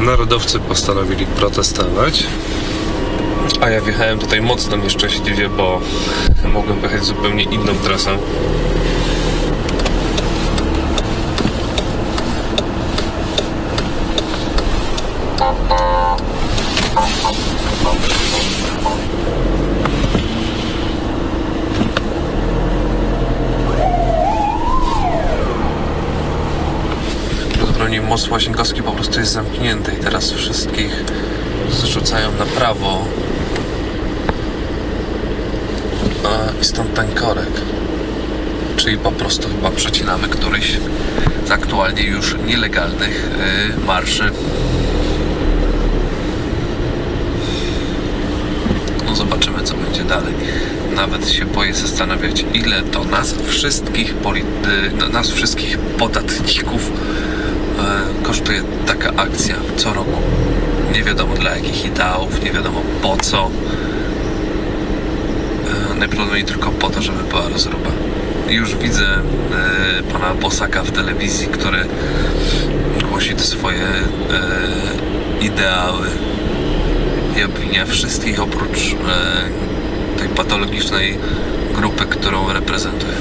Narodowcy postanowili protestować. A ja wjechałem tutaj mocno nieszczęśliwie, bo mogłem pojechać zupełnie inną trasą. Prawdopodobnie most po prostu jest zamknięty i teraz wszystkich zrzucają na prawo. I stąd ten korek. Czyli po prostu chyba przecinamy któryś z aktualnie już nielegalnych yy, marszy. No zobaczymy co będzie dalej. Nawet się boję zastanawiać, ile to nas wszystkich, y, no, nas wszystkich podatników kosztuje taka akcja co roku. Nie wiadomo dla jakich ideałów, nie wiadomo po co. E, Najprawdopodobniej tylko po to, żeby była rozruba. Już widzę e, pana Bosaka w telewizji, który głosi te swoje e, ideały i obwinia wszystkich oprócz tej patologicznej grupy, którą reprezentuje.